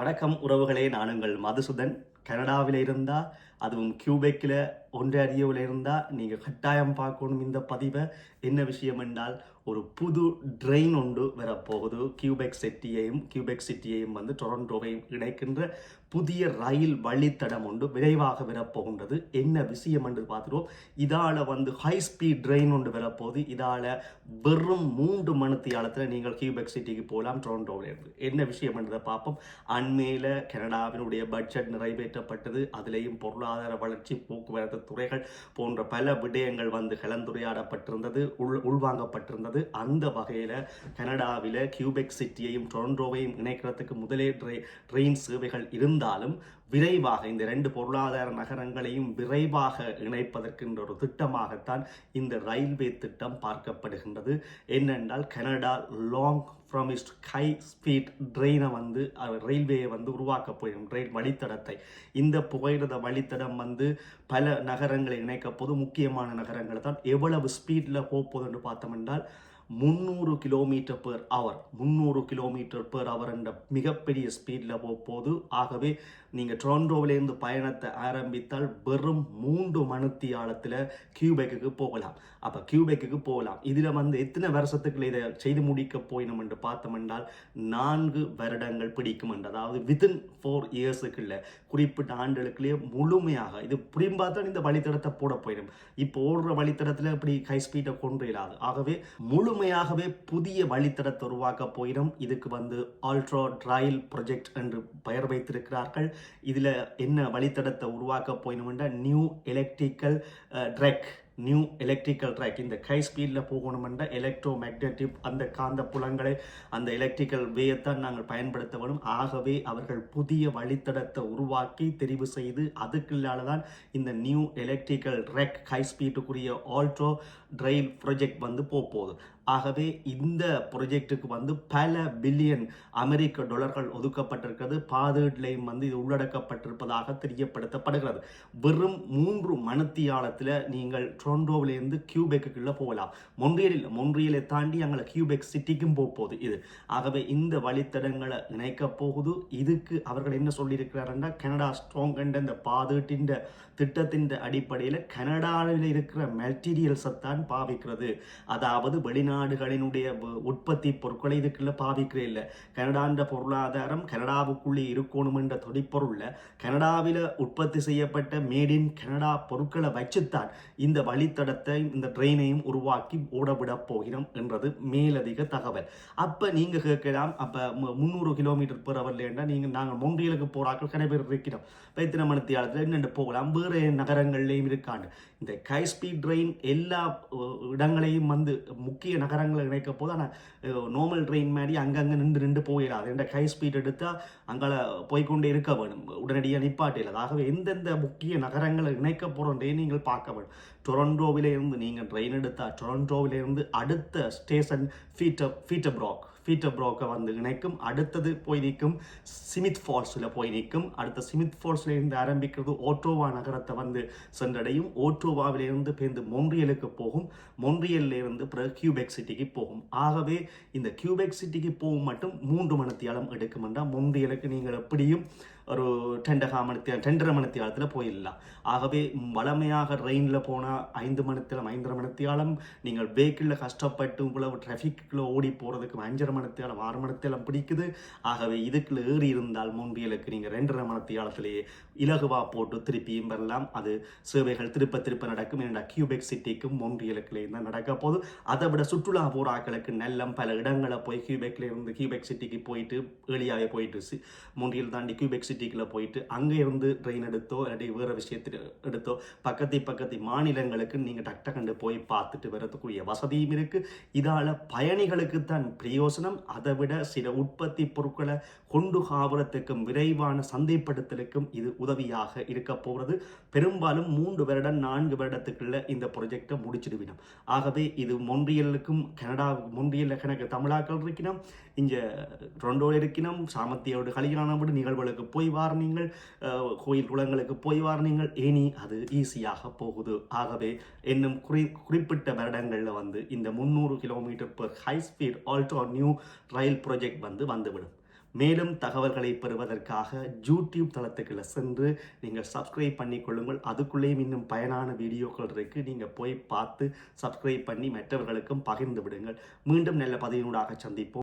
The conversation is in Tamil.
வணக்கம் உறவுகளே நானுங்கள் மதுசூதன். கனடாவில் இருந்தால் அதுவும் கியூபெக்கில் ஒன்றாரியோவில் இருந்தால் நீங்கள் கட்டாயம் பார்க்கணும் இந்த பதிவை. என்ன விஷயம் என்றால் ஒரு புது ட்ரெயின் ஒன்று வரப்போகுது. கியூபெக் சிட்டியையும் கியூபெக் சிட்டியையும் வந்து டொரண்டோவையும் இணைக்கின்ற புதிய ரயில் வழித்தடம் ஒன்று விரைவாக வரப்போகின்றது. என்ன விஷயம் என்று பார்த்துருவோம். இதால் வந்து ஹை ஸ்பீட் ட்ரெயின் ஒன்று வரப்போகுது. இதால் வெறும் மூன்று மணித்தியாலத்தில் நீங்கள் கியூபெக் சிட்டிக்கு போகலாம் டொரண்டோவில் இருந்து என்ன விஷயம் என்றதை பார்ப்போம். அண்மையில் கனடாவினுடைய பட்ஜெட் நிறைவேற்றப்பட்டது அதிலேயும் பொருளாதார வளர்ச்சி போக்குவரத்து துறைகள் போன்ற பல விடயங்கள் வந்து கலந்துரையாடப்பட்டிருந்தது உள் உள்வாங்கப்பட்டிருந்தது. அந்த வகையில் கனடாவில் கியூபெக் சிட்டியையும் டொரண்டோவையும் இணைக்கிறதுக்கு முதலே ட்ரெயின் சேவைகள் இருந்தாலும் விரைவாக இந்த ரெண்டு பொருளாதார நகரங்களையும் விரைவாக இணைப்பதற்கின்ற ஒரு திட்டமாகத்தான் இந்த ரயில்வே திட்டம் பார்க்கப்படுகின்றது. என்னென்றால் Canada long promised high speed ட்ரெயினை வந்து ரயில்வேயை வந்து உருவாக்க போயிடும் ரயில் வழித்தடத்தை. இந்த புகையிரத வழித்தடம் வந்து பல நகரங்களை இணைக்க போது முக்கியமான நகரங்களை தான். எவ்வளவு ஸ்பீடில் போகுதுன்னு பார்த்தோம் என்றால் முந்நூறு கிலோமீட்டர் பெர் அவர் முந்நூறு கிலோமீட்டர் பெர் அவர் என்ற மிகப்பெரிய ஸ்பீடில் போகும்போது ஆகவே நீங்கள் டொரண்டோவிலேருந்து பயணத்தை ஆரம்பித்தால் வெறும் மூன்று மணித்தியாலத்தில் கியூபெக்கு போகலாம். அப்போ கியூபெக்கு போகலாம். இதில் வந்து எத்தனை வருஷத்துக்குள்ள இதை செய்து முடிக்க போயினோம் என்று பார்த்தோம் என்றால் நான்கு வருடங்கள் பிடிக்கும் என்று. அதாவது வித்தின் ஃபோர் இயர்ஸுக்குள்ள குறிப்பிட்ட ஆண்டுகளுக்குள்ளேயே முழுமையாக இது புரியும் பார்த்தா இந்த வழித்தடத்தை போட போயிடும். இப்போ ஓடுற வழித்தடத்தில் இப்படி ஹை ஸ்பீடை கொண்டு இல்லாது. ஆகவே முழுமையாகவே புதிய வழித்தடத்தை உருவாக்க போயிடும். இதுக்கு வந்து ஆல்ட்ரா ட்ரைல் ப்ரொஜெக்ட் என்று பெயர் வைத்திருக்கிறார்கள். இதில் என்ன வழித்தடத்தை உருவாக்க போயணுமெண்டா new electrical track new electrical track இந்த ஹை ஸ்பீடில் போகணுமென்ற எலக்ட்ரோ மேக்னட்டிவ் அந்த காந்த புலங்களை அந்த எலக்ட்ரிக்கல் வேயத்தான் நாங்கள் பயன்படுத்த வேணும். ஆகவே அவர்கள் புதிய வழித்தடத்தை உருவாக்கி தெரிவு செய்து அதுக்குள்ளால தான் இந்த நியூ எலக்ட்ரிக்கல் ட்ரெக் ஹை ஸ்பீட்டுக்குரிய ஆல்ட்ரோ ட்ரைவ் ப்ரொஜெக்ட் வந்து போகுது. ஆகவே இந்த ப்ரொஜெக்டுக்கு வந்து பல பில்லியன் அமெரிக்க டாலர்கள் ஒதுக்கப்பட்டிருக்கிறது. பாதீட்லையும் வந்து இது உள்ளடக்கப்பட்டிருப்பதாக தெரியப்படுத்தப்படுகிறது. வெறும் மூன்று மணித்தியாலத்தில் நீங்கள் டொரண்டோவிலேருந்து கியூபெக்குள்ளே போகலாம். மொன்றியலில் மொன்றியலை தாண்டி அங்கே கியூபெக் சிட்டிக்கும் போக போகுது இது. ஆகவே இந்த வழித்தடங்களை இணைக்க போகுது. இதுக்கு அவர்கள் என்ன சொல்லியிருக்கிறாருன்னா கனடா ஸ்ட்ராங் என்ற இந்த பாதுகாட்டின் திட்டத்தின் அடிப்படையில் கனடாவில் இருக்கிற மெட்டீரியல்ஸை தான் பாவிக்கிறது. அதாவது வெளிநாடு வெளிநாடுகளினுடைய உற்பத்தி பொருட்களை இதுக்குள்ள பாவிக்கிறே இல்லை. கனடான்ற பொருளாதாரம் கனடாவுக்குள்ளே இருக்கணும் என்ற தொடிப்பொருளில் கனடாவில் உற்பத்தி செய்யப்பட்ட மேட் இன் கனடா பொருட்களை வச்சுத்தான் இந்த வழித்தடத்தை இந்த ட்ரெயினையும் உருவாக்கி ஓடவிட போகிறோம் என்றது மேலதிக தகவல். அப்போ நீங்கள் கேட்கலாம் அப்போ முந்நூறு கிலோமீட்டர் பெர் ஹவர்லேண்டா நீங்கள் நாங்கள் மொன்றியலுக்கு போகிறாக்கள் கடை பேர் இருக்கிறோம். வைத்திர மணித்தியாலத்தில் என்னென்று போகலாம். வேறு நகரங்கள்லேயும் இருக்காண்டு இந்த கை ஸ்பீட் ட்ரெயின் எல்லா இடங்களையும் வந்து முக்கிய நகரங்களை இணைக்க போது ஆனால் நார்மல் ட்ரெயின் மாதிரி அங்கங்கே நின்று நின்று போயிடாது. என்ற ஹை ஸ்பீட் எடுத்தால் அங்கே போய்கொண்டே இருக்க வேணும் உடனடியாக நிப்பாட்டில் ஆகவே எந்தெந்த முக்கிய நகரங்களை இணைக்க போகிறோன்றே நீங்கள் பார்க்க வேணும் டொரண்டோவிலேருந்து நீங்கள் ட்ரெயின் எடுத்தால் டொரண்டோவிலேருந்து அடுத்த ஸ்டேஷன் ஃபீட்டர் ஃபீட்டர் பீட்டர் ஃபீட்டர் ப்ரோக்கை வந்து இணைக்கும் அடுத்தது போய் நிற்கும் சிமித் ஃபால்ஸில் போய் நிற்கும். அடுத்த சிமித் ஃபால்ஸில் இருந்து ஆரம்பிக்கிறது ஓட்டோவா நகரத்தை வந்து சென்றடையும். ஓட்டோவாவிலிருந்து பேருந்து மொன்றியலுக்கு போகும். மொன்றியல்ல இருந்து பிறகு கியூபெக் சிட்டிக்கு போகும். ஆகவே இந்த கியூபெக் சிட்டிக்கு போகும் மட்டும் மூன்று மணித்தியாலம் எடுக்கும் என்றால் மொன்றியலுக்கு நீங்கள் எப்படியும் ஒரு டெண்டகா மணித்தி டெண்டரை மணித்தியாலத்தில் போயிடலாம். ஆகவே வளமையாக ரெயினில் போனால் ஐந்து மணித்தியாலம் ஐந்தரை மணித்தியாலம் நீங்கள் வெஹிக்கிளில் கஷ்டப்பட்டு இவ்வளவு டிராஃபிக்கில் ஓடி போகிறதுக்கு அஞ்சரை மணித்தியாலம் ஆறு மணித்தியாலம் பிடிக்குது. ஆகவே இதுக்குள்ள ஏறி இருந்தால் முன்றியலுக்கு நீங்கள் ரெண்டரை மணித்தியாலத்திலேயே இலகுவாக போட்டு திருப்பியும் வரலாம் அது சேவைகள் திருப்ப திருப்ப நடக்கும். ஏன்னா கியூபெக் சிட்டிக்கும் மொன்றியலுக்குலேயும் தான் நடக்க போது அதை விட சுற்றுலா போராக்களுக்கு நல்லம் பல இடங்களை போய் கியூபெக்கில் இருந்து கியூபெக் சிட்டிக்கு போயிட்டு ஏழியாவே போயிட்டு மொன்றியல் தாண்டி கியூபெக் சிட்டிக்குள்ளே போயிட்டு அங்கே இருந்து ட்ரெயின் எடுத்தோ இல்லாட்டி வேறு விஷயத்தில் எடுத்தோ பக்கத்து பக்கத்து மாநிலங்களுக்கு நீங்கள் டக்ட கண்டு போய் பார்த்துட்டு வரதுக்குரிய வசதியும் இருக்குது இதால் பயணிகளுக்கு தான் பிரயோசனம் அதை விட சில உற்பத்தி பொருட்களை கொண்டு காவலத்துக்கும் விரைவான சந்தைப்படுத்தலுக்கும் இது உதவியாக இருக்க போகிறது. பெரும்பாலும் மூன்று வருடம் நான்கு வருடத்துக்குள்ள இந்த ப்ரொஜெக்டை முடிச்சிடுவிடும். ஆகவே இது மொன்றியலுக்கும் கனடா மொன்றியல் கணக்கு தமிழாக்கள் இருக்கணும் இங்கே ரொண்டோ இருக்கணும் சாமத்தியோடு கலிகளான நிகழ்வுகளுக்கு போய் வாரணிங்கள் கோயில் குளங்களுக்கு போய் வாரனீங்கள் ஏனி அது ஈஸியாக போகுது. ஆகவே இன்னும் குறி குறிப்பிட்ட வருடங்களில் வந்து இந்த முந்நூறு கிலோமீட்டர் பர் ஹை ஸ்பீட் ஆல்ட்ரோ நியூ ரயில் ப்ராஜெக்ட் வந்து வந்துவிடும். மேலும் தகவல்களை பெறுவதற்காக யூடியூப் தளத்துக்குள்ள சென்று நீங்கள் சப்ஸ்கிரைப் பண்ணி கொள்ளுங்கள். அதுக்குள்ளேயும் இன்னும் பயனான வீடியோக்கள் இருக்குது நீங்கள் போய் பார்த்து சப்ஸ்கிரைப் பண்ணி மற்றவர்களுக்கும் பகிர்ந்து விடுங்கள். மீண்டும் நல்ல பதிவினூடாக சந்திப்போம்.